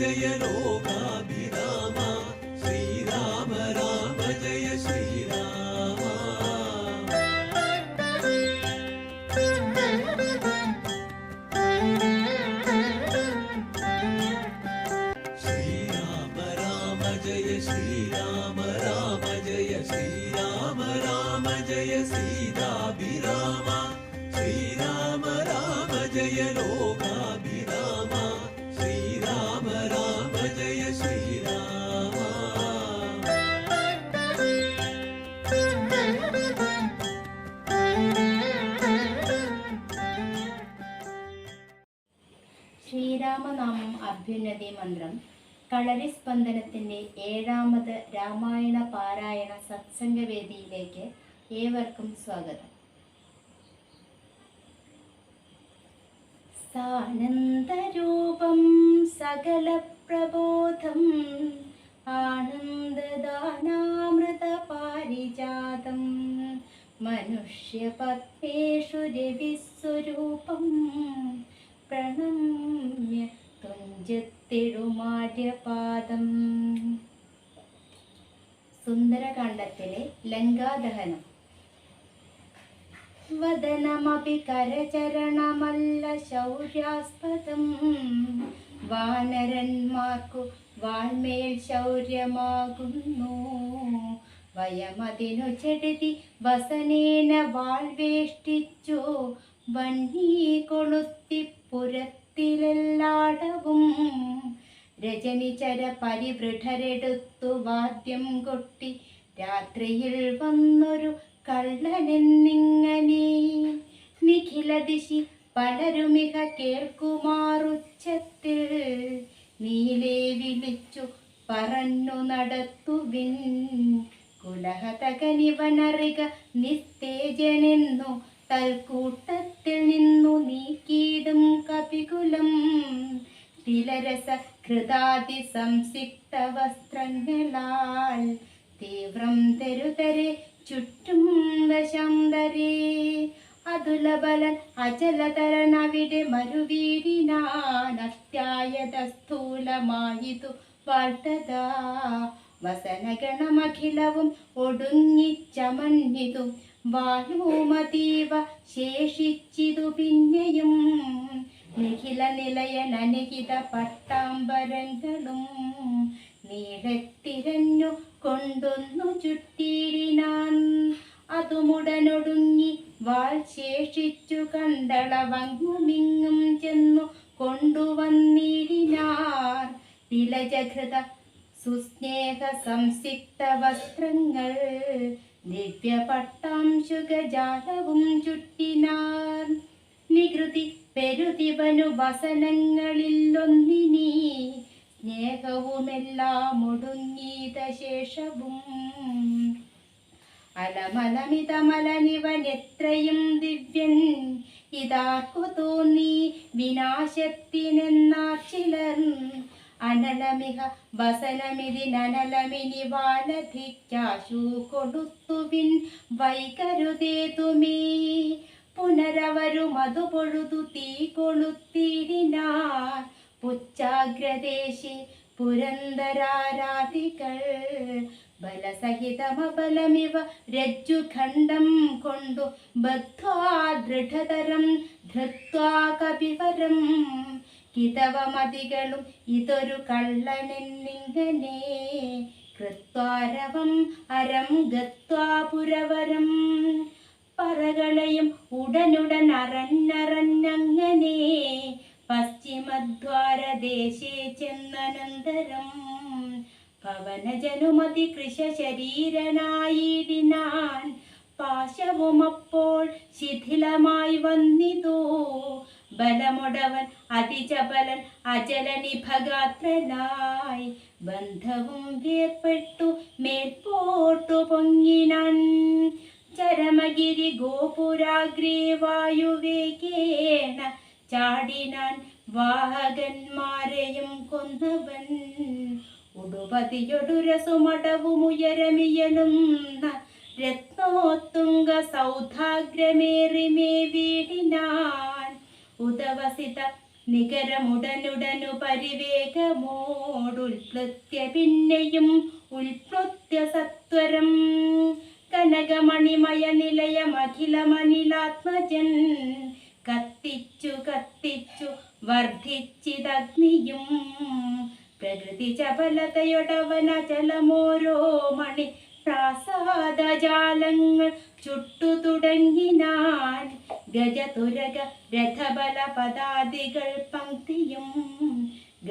జయనో കളരി സ്പന്ദനത്തിന്റെ ഏഴാമത് രാമായണ പാരായണ സത്സംഗവേദിയിലേക്ക് ഏവർക്കും സ്വാഗതം. സാനന്ദരൂപം സകല പ്രബോധം ആനന്ദദാനാമൃത പാരിജാതം മനുഷ്യപത്മേഷു രവിസ്വരൂപം പ്രണമ്യ തുഞ്ചത്തിടുമാര്യപാദം സുന്ദരകാണ്ഡത്തിലെ ലങ്കാദഹനം. വദനമപി കരചരണമല്ല ശൗര്യാസ്പദം. വാനരന്മാർക്കു വാൾമേൽ ശൗര്യമാകുന്നു. വയമതിനു ചെടുതി വസനേന വാൾവേഷ്ടിച്ചു. വണ്ണീ കൊളുത്തി പുരത്തിലെല്ലാടവും രജനിചര പരിവൃഢരെടുത്തു വാദ്യം കൊട്ടി രാത്രിയിൽ വന്നൊരു കള്ളനെന്നിങ്ങനെ നിഖില ദിശി പലരുമിക കേൾക്കുമാറുച്ചത്തിൽ നീലേ വിളിച്ചു പറഞ്ഞു നടത്തുവിൻ കുലഹതകനിവനറിക നിസ്തേജനെന്നു തൽക്കൂട്ടത്തിൽ നിന്നു നീക്കിയിടും കപികുലം. തിലരസ കൃതാതി സംസിക്ത വസ്ത്രങ്ങളാൽ തീവ്രം തെരുതരെ ചുറ്റും വശാന്തരേ അതുലബല അചലതരനവിടെ മരുവീടിനാൻ അത്യായത സ്ഥൂലമായിതു വാഴ്ത്തതാ. വസനഗണമഖിലവും ഒടുങ്ങിച്ചമഞ്ഞിതു വായുമതീവ ശേഷിച്ചിതു പിന്നെയും നിഖില നിലയൻ അനുഹിത പട്ടാമ്പരങ്ങളും നീളത്തിരഞ്ഞു കൊണ്ടൊന്നു ചുറ്റിയിടിനാൻ അതുമുടനൊടുങ്ങി വാൾ ശേഷിച്ചു കണ്ടളവങ്ങുമിങ്ങും ചെന്നു കൊണ്ടുവന്നിരിനാർ. തിലജഘൃത സുസ്നേഹ സംസിക്ത വസ്ത്രങ്ങൾ ദിവ്യ ശുഖജാലവും ചുറ്റിനാർ. നികൃതി പെരുതിവനു വസനങ്ങളിലൊന്നിനി. സ്നേഹവുമെല്ലാം ഒടുങ്ങീത ശേഷവും. അലമലമിതമലനിവനെത്രയും ദിവ്യൻ. ഇതാർക്കു തോന്നി വിനാശത്തിനെന്നാ ചിലർ. അനലമിക വസനമിതിനലമിനി വാനധിക്കാശു കൊടുത്തുവിൻ വൈകരുതേതുമേ പുനരവരും അതു പൊഴുതു തീ കൊളുത്തിടിനാർ. പുച്ചാഗ്രദേശി പുരന്തരാരാധികൾ ബലസഹിതമബലമിവ രജ്ജുഖണ്ഡം കൊണ്ടു ബദ്ധ്വാ ദൃഢതരം ധൃത്വാ കപിവരം കിതവമതികളും ഇതൊരു കള്ളനെന്നിങ്ങനെ. കൃത്വാരവം അരം ഗത്വാപുരവരം പറകളെയും ഉടനുടൻ അറന്നറന്നങ്ങനെ പശ്ചിമദ്വാരദേശേ ചെന്നനന്തരം. പവനജനുമതി കൃഷ ശരീരനായിടിനാൻ പാശവുമപ്പോൾ ശിഥിലമായി വന്നിതോ. ബലമുടവൻ അതിജബലൻ അജലനിഭഗാത്രനായി ബന്ധവും വേർപ്പെട്ടു മേൽപോട്ടു പൊങ്ങിനാൻ ചരമഗിരി ഗോപുരാഗ്രേ വായുവേഗേന ചാടിനാൻ വാഹകന്മാരെയും കൊന്നവൻ. ഉടുപതിയൊടുരസുമടവുമുയരമിയലും രത്നോത്തുംഗ സൗധാഗ്രമേറിമേ വീടിനാൻ ഉദവസിത നികരമുടനുടനു പരിവേഗമോടുൽപ്ലത്യ പിന്നെയും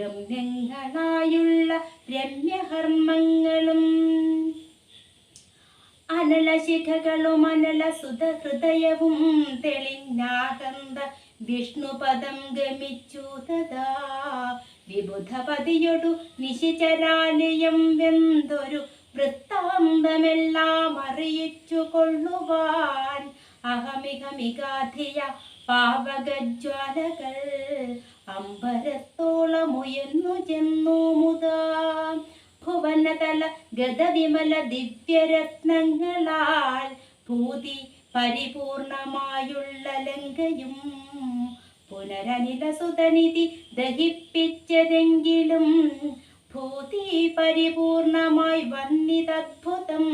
ഗമ്യങ്ങളായുള്ള രമ്യഹർമ്മങ്ങളും അനലശിഖകളും അനല സുതഹൃദയവും തെളിഞ്ഞാകന്ത വിഷ്ണുപദം ഗമിച്ചു തഥാ. വിബുധപതിയൊടു നിശിചരാലയം വെന്തൊരു വൃത്താന്തമെല്ലാം അറിയിച്ചു കൊള്ളുവാൻ. അഹമികമികാധിയ പാവകജ്വാലകൾ അമ്പരത്തോളമുയർന്നു ചെന്നു മുതാ. ഭുവനതല ഗതവിമല ദിവ്യരത്നങ്ങളാൽ ഭൂതി പരിപൂർണമായുള്ള ലങ്കയും പുനരനില സുതനിധി ദഹിപ്പിച്ചതെങ്കിലും ഭൂതി പരിപൂർണമായി വന്നിതദ്ഭുതം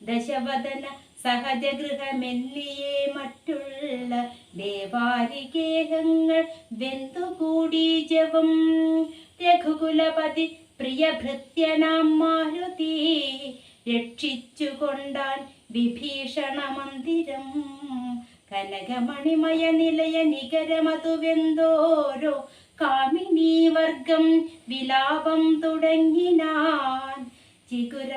ദശവദന സഹജഗൃഹമെന്നിയേ മറ്റുള്ള ദേവാരികേഹങ്ങൾ വെന്തുകൂടി ജവം രഘുകുലപതി പ്രിയഭൃത്യനാം മാരുതി രക്ഷിച്ചുകൊണ്ടാൻ വിഭീഷണ മന്ദിരം കനകമണിമയ നിലയ നികരമതുവെന്തോരോ കാമിനീ വർഗം വിലാപം തുടങ്ങിനാൻ. ചിഗുര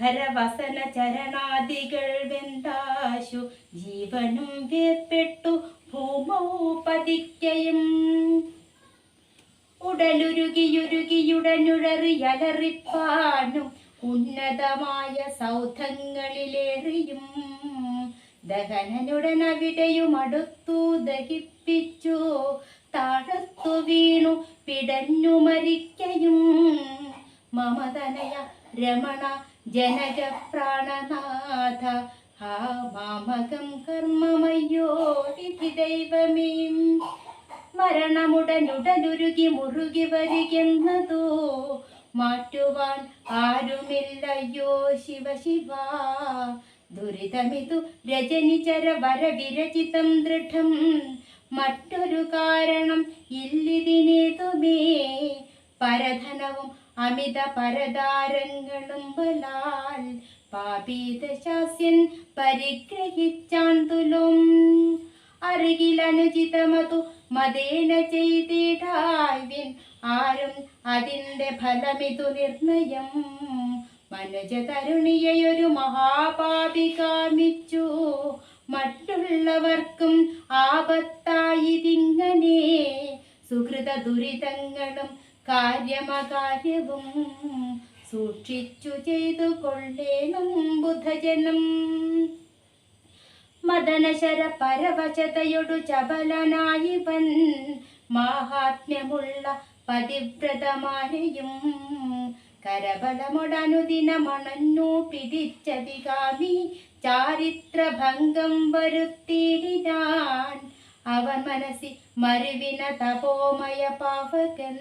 ഭരവസന ചരണാദികൾ വെന്താശു. ജീവനും വേർപ്പെട്ടു ഭൂമോപതിക്കയും. ഉടലുരുകിയുരുകിയുടനുഴറിയലറിപ്പാനും ഉന്നതമായ സൗധങ്ങളിലേറിയും. ദഹനനുടനവിടെയും അടുത്തു ദഹിപ്പിച്ചു. താഴത്തു വീണു പിടഞ്ഞു മരിക്കയും മമതനയ രമണ ജനക പ്രാണനാഥ ഹാ മാമകം കർമ്മമയ്യോ വിധി ദൈവമേ. മരണമുടനുടനുരുകി മുറുകി വരികെന്നതോ മാറ്റുവാൻ ആരുമില്ലയ്യോ ശിവ ശിവ. ദുരിതമിതു രജനിചര വരവിരചിതം ദൃഢം. മറ്റൊരു കാരണം ഇല്ലിതിനേതുമേ. പരധനവും അമിത പരദാരങ്ങളും ബലാൽ. പാപീതശാസ്യൻ പരിഗ്രഹിച്ചാൻ തുലും അരികിലനുചിതമതു മതേന ചെയ്തിടായ്വിൻ ആരും അതിന്റെ ഫലമിതു നിർണയം. മനുജ തരുണിയൊരു മഹാപാപി കാമിച്ചു. മറ്റുള്ളവർക്കും ആപത്തായിതിങ്ങനെ. സുഹൃത ദുരിതങ്ങളും കാര്യമകാര്യവും സൂക്ഷിച്ചു ചെയ്തു കൊള്ളേണം ബുധജനം മദനശര പരവശതയൊടു ചപലനായിവൻ മാഹാത്മ്യമുള്ള പതിവ്രതമാനയും കരബലമുടനുദിനമണഞ്ഞു പിടിച്ചതികാമി ചാരിത്രഭംഗം വരുത്തിയിടാൻ അവൻ മനസ്സി മരുവിന തപോമയ പാവകൻ.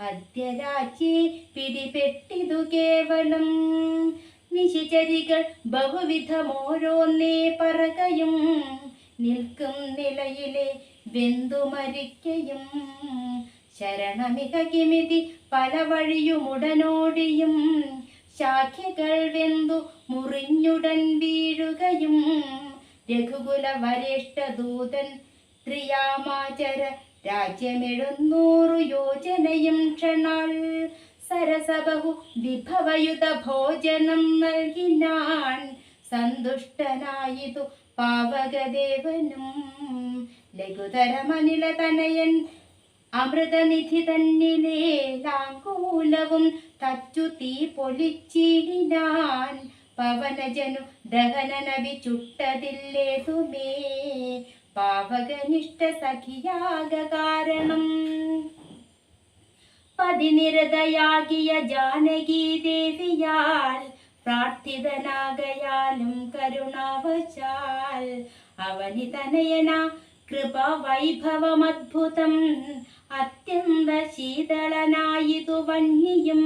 അദ്യരാജി പിടിപെട്ടിതു കേവലം. നിശിചരികൾ ബഹുവിധമോരോന്നേ പറകയും നിൽക്കും നിലയിലെ വെന്തുമരിക്കയും ശരണമിക കിമിതി പല വഴിയുമുടനോടിയും ശാഖകൾ വെന്തു മുറിഞ്ഞുടൻ വീഴുകയും. രഘുകുല വരേഷ്ടദൂതൻ ത്രിയാമാചര രാജ്യമെഴുന്നൂറു യോജനയും ക്ഷണാൾ സരസബഹു വിഭവയുത ഭോജനം നൽകിനാൻ സന്തുഷ്ടനായിതു പാവകദേവനും. ലഘുതരമനില തനയൻ അമൃതനിധി തന്നിലേ ലാങ്കൂലവും തച്ചു തീ പൊലിച്ചിടിനാൻ പവനജനു ദഹനനവി ചുട്ടതില്ലേതുമേ പാവകനിഷ്ഠ സഖിയാക കാരണം. പതിനിരതയാകിയ ജാനകി ദേവിയാൽ പ്രാർത്ഥിതനാകയാലും കരുണാവശാൽ. അവനി തനയന കൃപ വൈഭവമദ്ഭുതം അത്യന്ത ശീതളനായിതു വന്യയും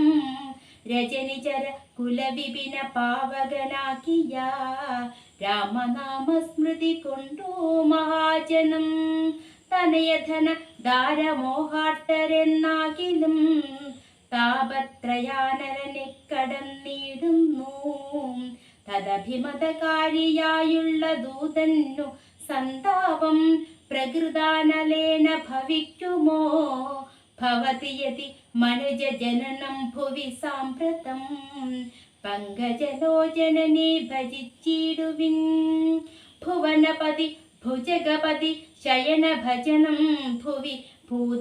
രജനിചര കുലവിപിന പാവകനാക്കിയ രാമനാമസ്മൃതി കൊണ്ടു മഹാജനം. തനയധന ദാരമോഹാട്ടരെന്നാകിലും താപത്രയാനരനെ കടന്നിടുന്നു തദഭിമതകാരിയായുള്ള ദൂതന്നു സന്താപം പ്രകൃതാനലേന ഭവിക്കുമോ? ഭവതി യതി മനുജ ജനനം ഭുവി സാമ്പ്രതം പങ്കജലോചനനെ ഭജിച്ചിടുവിൻ ഭുവനപതി ഭുജഗപതി ശയന ഭജനം ഭുവി तदनु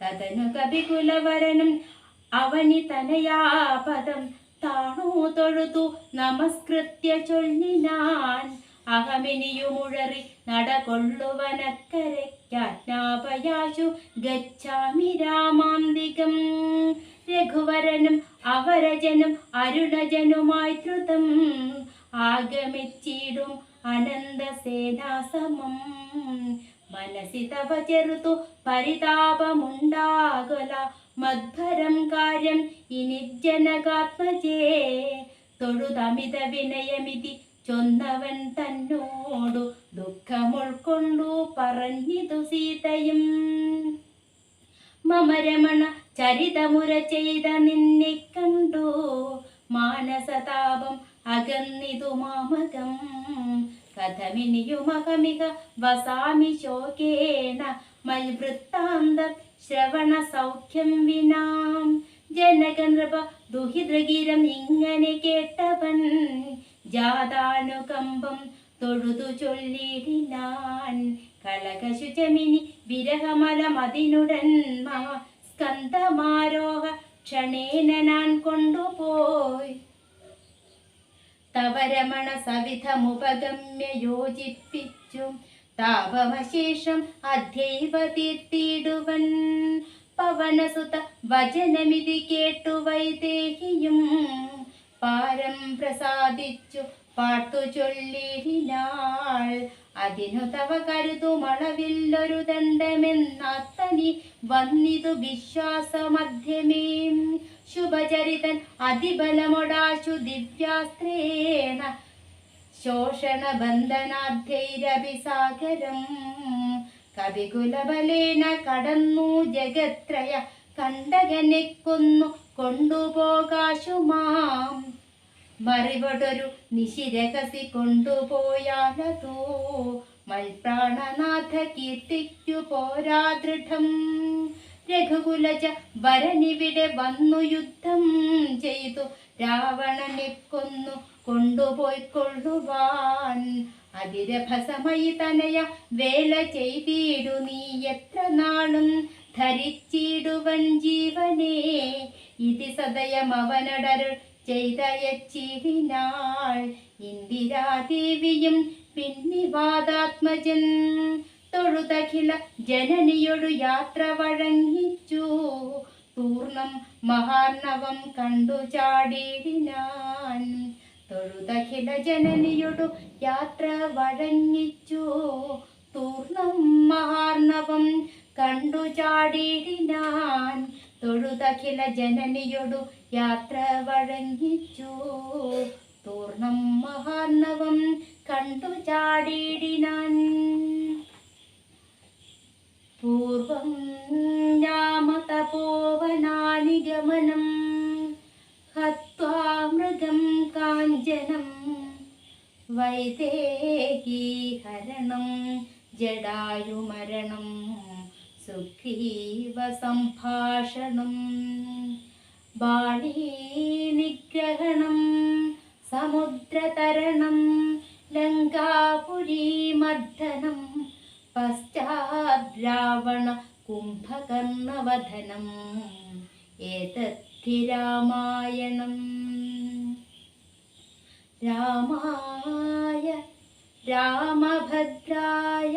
തദനു കവികുലവരനും അവനി തനയാപദം താണു തൊഴുതു നമസ്കൃത്യ ചൊല്ലിനാൻ അഹമിനിയുമുഴറി നടകൊള്ളുവനക്കരയ്ക്കാജ്ഞാപയാശു ഗച്ഛാമി രാമാന്തികം. രഘുവരനും അവരജനും അരുണജനുമായി ധൃതം ആഗമിച്ചിടും അനന്തസേനാസമം. മനസി തവ ചെറുതു പരിതാപമുണ്ടാകല മദ്ഭരം കാര്യം ഇനി ജനകാത്മജേ. തൊഴുതമിത വിനയമിതി ചൊന്നവൻ തന്നോടു ദുഃഖമുൾക്കൊണ്ടു പറഞ്ഞിതു സീതയും. മമരമണ ചരിതമുര ചെയ്ത നിന്നെ കണ്ടു. മാനസതാപം അകന്നിതു മാമകം. കഥമിനിയുമകമിക വസാമി ശോകേണ മൽവൃത്താന്ത ശ്രവണ സൗഖ്യം വിനാം. ജനകനൃപ ദുഹിതൃഗിരം ഇങ്ങനെ കേട്ടവൻ ജാതാനുകമ്പം തൊഴുതു ചൊല്ലിടിനാൻ കലകശുചമിനി വിരഹമലമതിനുടൻ സ്കന്ധമാരോഹ ക്ഷണേന നാൻ കൊണ്ടുപോയി. തവരമണ സവിധമുപഗമ്യ യോജിപ്പിച്ചു. താപമശേഷം അധ്യൈവ തീർത്തിടുവൻ പവനസുത വചനമിതി കേട്ടു വൈദേഹിയും പാരം പ്രസാദിച്ചു പാട്ടു ചൊല്ലിനാൾ അതിനു തവ കരുതുമളവില്ലൊരു ദണ്ഡമെന്നത്തനി വന്നിതു വിശ്വാസമധ്യമേ. ശുഭചരിതൻ അതിബലമൊടാശു ദിവ്യാസ്ത്രേണ. ശോഷണ ബന്ധനാധ്യൈരഭിസാഗരം കവികുലബലേന കടന്നു ജഗത്രയ. കണ്ടകനെ കൊന്നു കൊണ്ടുപോകാശുമാം. മറിവടൊരു നിശിരകസി കൊണ്ടുപോയാലതോ? മൽപ്രാണനാഥ കീർത്തിക്കു പോരാ ദൃഢം. രഘുകുലജ വരനിവിടെ വന്നു യുദ്ധം ചെയ്തു. രാവണനെ കൊന്നു കൊണ്ടുപോയിക്കൊള്ളുവാൻ. അതിരഭസമയി തനയ വേല ചെയ്തിടു നീ എത്ര നാളും ധരിച്ചിടുവൻ ജീവനെ. ഇതി സദയം ചെയ്തയച്ചിരിനാൾ ഇന്ദിരാദേവിയും പിന്നിവാദാത്മജൻ തൊഴുതഖില ജനനിയൊടു യാത്ര വഴങ്ങിച്ചു. പൂർണം മഹാർണവം കണ്ടു ചാടിയിടിനാൻ തൊഴുതഖില ജനനിയൊടു യാത്ര വഴങ്ങിച്ചു. പൂർണം മഹാർണവം കണ്ടു ചാടിയിടിനാൻ തൊഴുതഖില ജനനിയൊടു യാത്ര വഴങ്ങിച്ചു. തൂർണം മഹാർണവം കണ്ടു ചാടിയിടിനാൻ പൂർവം സുഗ്രീവ സംഭാഷണം. ബാണീനിഗ്രഹണം സമുദ്രതരണം ലങ്കാപുരീമർദ്ദനം പശ്ചാദ്രാവണ കുംഭകർണവധനം ഏതദ്ധി രാമായണം. രാമായ രാമഭദ്രായ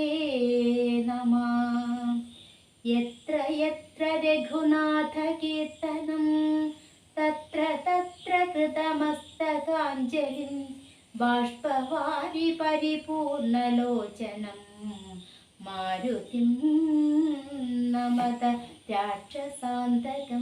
മാരുതിം നമത രാക്ഷസാന്തകം